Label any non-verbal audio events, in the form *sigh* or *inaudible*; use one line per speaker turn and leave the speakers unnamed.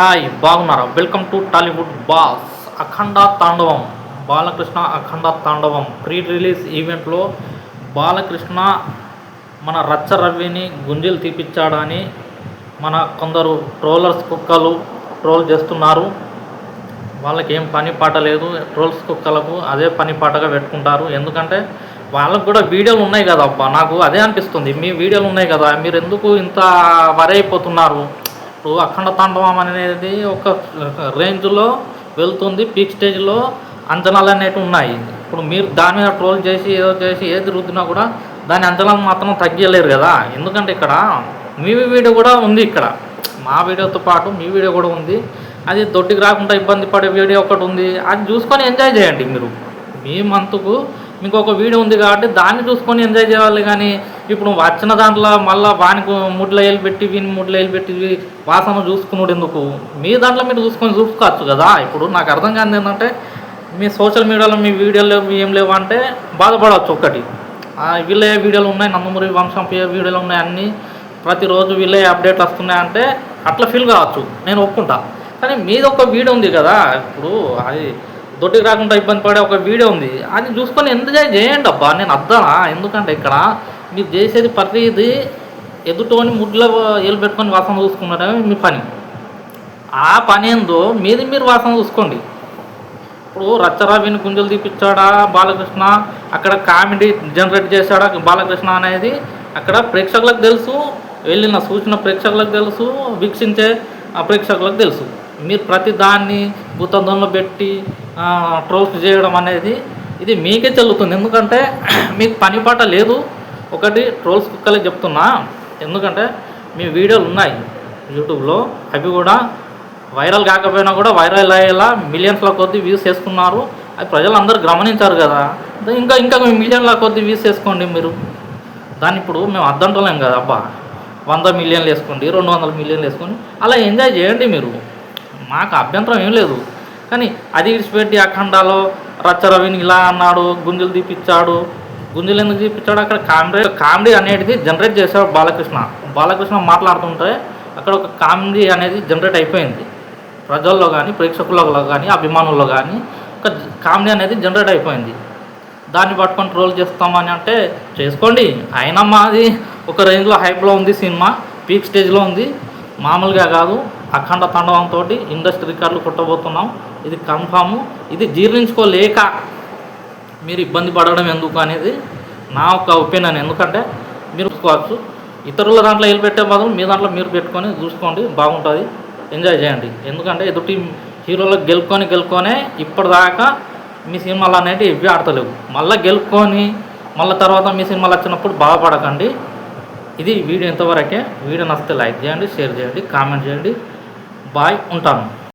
Hi బాగున్నారా? Welcome to Tollywood boss Akhanda Thaandavam Balakrishna Akhanda తాండవం. Pre release ఈవెంట్లో బాలకృష్ణ మన రచ్చ రవిని గుంజీలు తీపిచ్చాడని మన కొందరు ట్రోలర్స్ కుక్కలు ట్రోల్ చేస్తున్నారు. వాళ్ళకి ఏం పని పాట లేదు. ట్రోల్స్ కుక్కలకు అదే పని పాటగా పెట్టుకుంటారు. ఎందుకంటే వాళ్ళకు కూడా వీడియోలు ఉన్నాయి కదా అబ్బా. నాకు అదే అనిపిస్తుంది. మీ వీడియోలు ఉన్నాయి కదా. మీరు ఎందుకు ఇంత వరైపోతున్నారు అయిపోతున్నారు? ఇప్పుడు అఖండ తాండవం అనేది ఒక రేంజ్లో వెళ్తుంది పీక్ స్టేజ్లో అంచనాలు అనేవి ఉన్నాయి. ఇప్పుడు మీరు దాని మీద ట్రోల్ చేసి ఏదో చేసి ఏది రుద్దినా కూడా దాని అంచనాలు మాత్రం తగ్గలేరు కదా. ఎందుకంటే ఇక్కడ మీ వీడియో కూడా ఉంది ఇక్కడ. మా వీడియోతో పాటు మీ వీడియో కూడా ఉంది. అది దొడ్డికి రాకుండా ఇబ్బంది పడే వీడియో ఒకటి ఉంది. అది చూసుకొని ఎంజాయ్ చేయండి మీరు. మీ మంతుకు మీకు ఒక వీడియో ఉంది కాబట్టి దాన్ని చూసుకొని ఎంజాయ్ చేయాలి కానీ ఇప్పుడు వచ్చిన దాంట్లో మళ్ళీ వానికి ముడ్ల వేలు పెట్టి వీని ముడ్ల వేలు పెట్టి వాసన చూసుకున్నాడు ఎందుకు? మీ దాంట్లో మీరు చూసుకొని చూసుకోవచ్చు కదా. ఇప్పుడు నాకు అర్థం కాదు ఏంటంటే మీ సోషల్ మీడియాలో మీ వీడియోలు ఏం లేవు అంటే బాధపడవచ్చు ఒక్కటి. ఆ, వీళ్ళే వీడియోలు ఉన్నాయి నందమూరి వంశం వీడియోలు ఉన్నాయి అన్నీ. ప్రతిరోజు వీళ్ళే అప్డేట్లు వస్తున్నాయి అంటే అట్లా ఫీల్ కావచ్చు. నేను ఒప్పుకుంటా. కానీ మీది ఒక వీడియో ఉంది కదా. ఇప్పుడు అది దొడ్డికి రాకుండా ఇబ్బంది పడే ఒక వీడియో ఉంది. అది చూసుకొని ఎంజాయ్ చేయండి అబ్బా నేను అద్దానా? ఎందుకంటే ఇక్కడ మీరు చేసేది ప్రతిది ఎదుటోని ముడ్లో ఏలు పెట్టుకొని వాసన చూసుకున్నారే మీ పని. ఆ పని ఏందో మీది మీరు వాసన చూసుకోండి. ఇప్పుడు రచ్చరావిని గుంజలు తీపిచ్చాడా బాలకృష్ణ? అక్కడ కామెడీ జనరేట్ చేశాడా బాలకృష్ణ అనేది అక్కడ ప్రేక్షకులకు తెలుసు వెళ్ళిన సూచన ప్రేక్షకులకు తెలుసు వీక్షించే ఆ ప్రేక్షకులకు తెలుసు. మీరు ప్రతి దాన్ని భూతంధంలో పెట్టి ట్రోల్స్ చేయడం అనేది ఇది మీకే చెల్లుతుంది. ఎందుకంటే *clears throat* మీకు పని పాట లేదు. ఒకటి ట్రోల్స్ కుక్కలే చెప్తున్నా. ఎందుకంటే మీ వీడియోలు ఉన్నాయి యూట్యూబ్లో. అవి కూడా వైరల్ కాకపోయినా కూడా వైరల్ అయ్యేలా మిలియన్స్ల కొద్దీ వ్యూస్ చేసుకున్నారు. అది ప్రజలందరూ గమనించారు కదా. ఇంకా ఇంకా మిలియన్ల కొద్దీ వ్యూస్ చేసుకోండి మీరు. దాన్ని ఇప్పుడు మేము అద్దంటలేం కదా. అబ్బా వంద మిలియన్లు వేసుకోండి రెండు వందల మిలియన్లు వేసుకోండి. అలా ఎంజాయ్ చేయండి మీరు. మాకు అభ్యంతరం ఏం లేదు. కానీ అది విడిచిపెట్టి అఖండాలో రచ్చరవిని ఇలా అన్నాడు గుంజులు తీపిచ్చాడు. గుంజులు ఎందుకు తీపిచ్చాడు? అక్కడ కామెడీ కామెడీ అనేది జనరేట్ చేశాడు బాలకృష్ణ. బాలకృష్ణ మాట్లాడుతుంటే అక్కడ ఒక కామెడీ అనేది జనరేట్ అయిపోయింది. ప్రజల్లో కానీ ప్రేక్షకులలో కానీ అభిమానుల్లో కానీ ఒక కామెడీ అనేది జనరేట్ అయిపోయింది. దాన్ని పట్టుకొని ట్రోల్ చేస్తామని అంటే చేసుకోండి అయినా మాది ఒక రేంజ్లో హైప్లో ఉంది సినిమా పీక్ స్టేజ్లో ఉంది. మామూలుగా కాదు అఖండ తాండవంతో ఇండస్ట్రీ రికార్డులు కొట్టబోతున్నాం. ఇది కన్ఫాము. ఇది జీర్ణించుకోలేక మీరు ఇబ్బంది పడడం ఎందుకు అనేది నా ఒక ఒపీనియన్. ఎందుకంటే మీరు చూసుకోవచ్చు ఇతరుల దాంట్లో వెళ్ళి పెట్టే బదులు మీ దాంట్లో మీరు పెట్టుకొని చూసుకోండి బాగుంటుంది. ఎంజాయ్ చేయండి. ఎందుకంటే ఎదుటి హీరోలకు గెలుకొని గెలుకొనే ఇప్పటిదాకా మీ సినిమాలు అనేవి ఇవి ఆడతలేవు. మళ్ళీ గెలుకొని మళ్ళీ తర్వాత మీ సినిమాలు వచ్చినప్పుడు బాధపడకండి. ఇది వీడియో ఇంతవరకే. వీడియో నచ్చితే లైక్ చేయండి షేర్ చేయండి కామెంట్ చేయండి. బాయ్ ఉంటాను